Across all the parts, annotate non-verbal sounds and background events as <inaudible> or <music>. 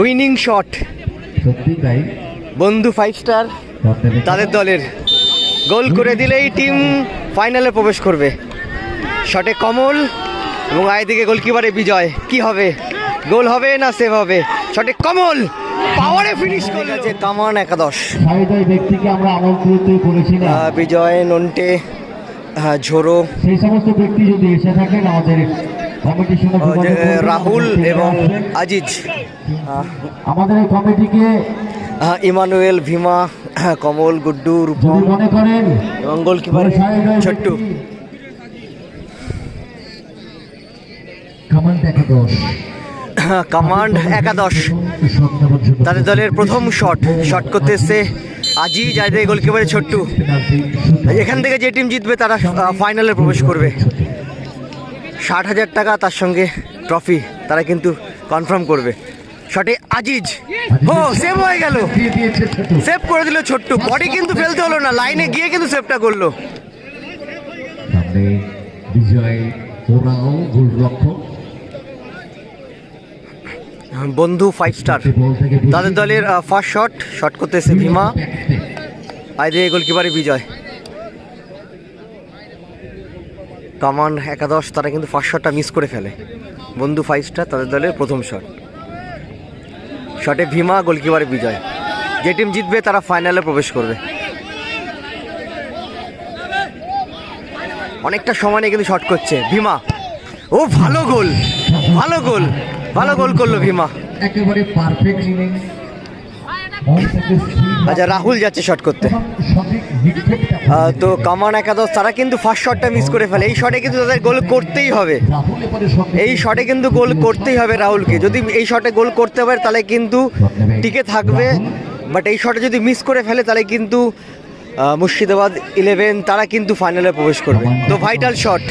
Winning shot. সত্যি তাই? বন্ধু ফাইভ স্টার তাদের দলের। গোল করে দিলেই টিম ফাইনালে প্রবেশ করবে। শটে কমল এবং আয়দিকে গোলকিপারে বিজয়। কি হবে? গোল হবে না সেভ হবে? শটে কমল পাওয়ারে ফিনিশ করে গেছে কামান একাদশ। ব্যক্তিকে আমরা আমন্ত্রিত করেছিলাম বিজয় নন্টে ঝোড়ো সেই সমস্ত ব্যক্তি যদি এসে থাকেন আমাদের রাহুল এবং আজিজ। আমাদের এই কমিটিকে ইমানুয়েল ভীমা কমল গুড্ডু রূপম মনে করেন এবং গোলকিপার ছোট্টু। কমান্ড একাদশ। তাদের দলের প্রথম শট। শট করতে এসছে আজি যাদের গোলকিপারে ছোট্টু। এখান থেকে যে টিম জিতবে তারা ফাইনালে প্রবেশ করবে। ষাট হাজার টাকা তার সঙ্গে ট্রফি তারা কিন্তু কনফার্ম করবে। শটে আজিজ। ও সেভ হয়ে গেল। সেভ করে দিল ছোট্টু। বডি কিন্তু ফেলতে হলো না লাইনে গিয়ে কিন্তু সেভটা করল। বন্ধু ফাইভ স্টার তাদের দলের ফার্স্ট শট শট করতে এসে ভীমা। আইদে গোলকিপারে বিজয়। কামান একাদশ, তারা কিন্তু ফার্স্ট শটটা মিস করে ফেলে। বন্ধু ফাইভ স্টার তাদের দলের প্রথম শট শটে ভীমা গোলকিপারে বিজয়। যে টিম জিতবে, তারা ফাইনালে প্রবেশ করবে। অনেকটা সময় নিয়ে কিন্তু শট করছে ভীমা। ও, ভালো গোল! ভালো গোল! ভালো গোল করল ভীমা। একেবারে পারফেক্ট ইনিংস আচ্ছা রাহুল যাচ্ছে শট করতে। তো কামান একাদশ, তারা কিন্তু ফার্স্ট শটটা মিস করে ফেলে। এই শটে কিন্তু তাদের গোল করতেই হবে। এই শটে কিন্তু গোল করতেই হবে রাহুলকে। যদি এই শটে গোল করতে পারে, তাহলে কিন্তু টিকে থাকবে। বাট এই শটে যদি মিস করে ফেলে, তাহলে কিন্তু মুর্শিদাবাদ ইলেভেন তারা কিন্তু ফাইনালে প্রবেশ করবে। তো ভাইটাল শট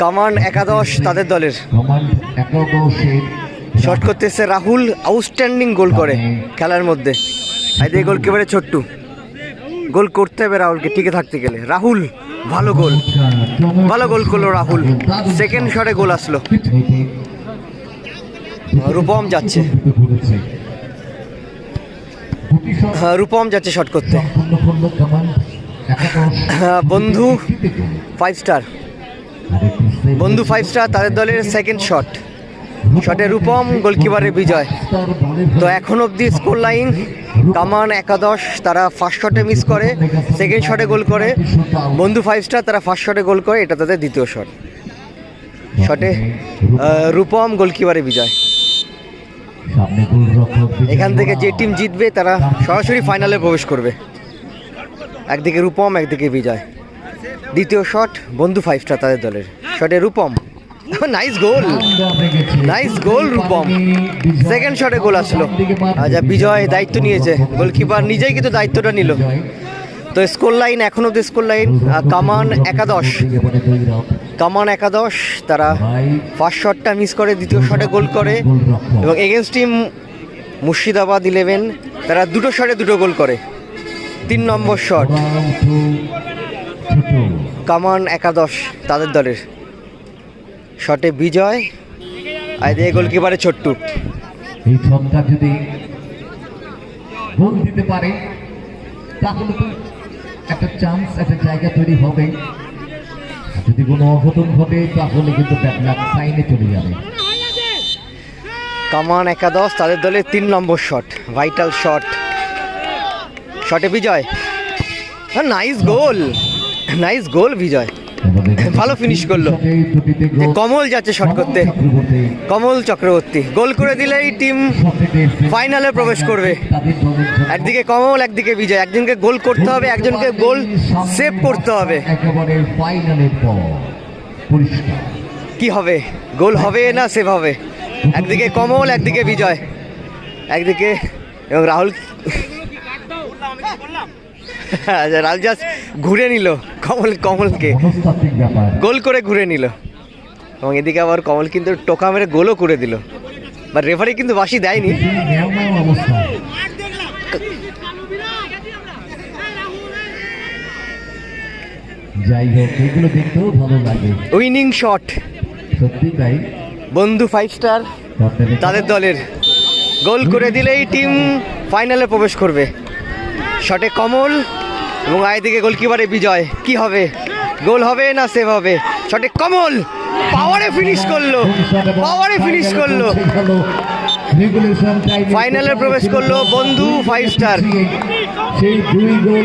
কামান একাদশ তাদের দলের। শট করতে এসে রাহুল আউটস্ট্যান্ডিং গোল করে খেলার মধ্যে। আইতে গোলকিপারে ছোট্টু। গোল করতে হবে রাহুলকে টিকে থাকতে গেলে। রাহুল ভালো গোল। ভালো গোল করল রাহুল। সেকেন্ড শটে গোল আসলো। রূপম যাচ্ছে। হ্যাঁ, রূপম যাচ্ছে শট করতে। হ্যাঁ, বন্ধু ফাইভ স্টার বন্ধু ফাইভ স্টার তাদের দলের সেকেন্ড শট শটে রূপম গোলকিপারের বিজয়। তো এখন অবধি স্কোর লাইন কামান একাদশ, তারা ফার্স্ট শটে মিস করে সেকেন্ড শটে গোল করে। বন্ধু ফাইভ স্টার তারা ফার্স্ট শটে গোল করে, এটা তাদের দ্বিতীয় শট শটে রূপম গোলকিপারে বিজয়। এখান থেকে যে টিম জিতবে, তারা সরাসরি ফাইনালে প্রবেশ করবে। একদিকে রূপম, একদিকে বিজয়। দ্বিতীয় শট বন্ধু ফাইভ স্টার তাদের দলের। শটে Rupam. Nice goal nice goal Rupam. Second শটে গোল আসলো। আচ্ছা বিজয় দায়িত্ব নিয়েছে। গোলকিপার নিজেই কিন্তু দায়িত্বটা নিল। তো স্কোর লাইন এখন অব্দি স্কোর লাইন কামান একাদশ। কামান একাদশ, তারা ফার্স্ট শটটা মিস করে, দ্বিতীয় শটে গোল করে। এবং এগেনস্ট টিম মুর্শিদাবাদ ইলেভেন তারা দুটো শটে দুটো গোল করে। তিন নম্বর শট কামান একাদশ, তাদের দলের। শটে বিজয় আর দিয়ে গোলকিপারে ছোট্টু। এই ছন্দটা যদি গোল দিতে পারে তাহলে তো একটা চান্স একটা জায়গা তৈরি হবে। যদি কোনো অঘটন ঘটে তাহলে কিন্তু ব্যাটলাক সাইনে চলে যাবে। কামান একাদশ তাদের দলের তিন নম্বর শট ভাইটাল শট শটে বিজয়। নাইস গোল নাইস গোল বিজয়। ভালো ফিনিশ করল। কমল যাচ্ছে শট করতে। কমল চক্রবর্তী। গোল করে দিলেই টিম ফাইনালে প্রবেশ করবে। একদিকে কমল একদিকে বিজয়। একজনকে গোল করতে হবে একজনকে গোল সেভ করতে হবে। কি হবে? গোল হবে না সেভ হবে? একদিকে কমল একদিকে বিজয়। একদিকে এবং রাহুল <laughs> রাহুল জাস্ট ঘুরে নিল। কমল কমলকে। গোল করে ঘুরে নিল। এবং এদিকে আবার কমল কিন্তু টোকা মেরে গোলও করে দিল। বা রেফারি কিন্তু বাসি দেয়নি। যাই হোক এগুলো দেখতেও ভালো লাগে। Winning shot. সত্যি তাই? বন্ধু ফাইভ স্টার তাদের দলের। গোল করে দিলেই টিম ফাইনালে প্রবেশ করবে। শটে কমল। এবং আয় আয়দিকে গোলকিপারে বিজয়। কি হবে? গোল হবে না সেভ হবে? সঠিক কমল! পাওয়ারে ফিনিশ করল। পাওয়ারে ফিনিশ করল। ফাইনালে প্রবেশ করল বন্ধু ফাইভ স্টার সেই দুই গোল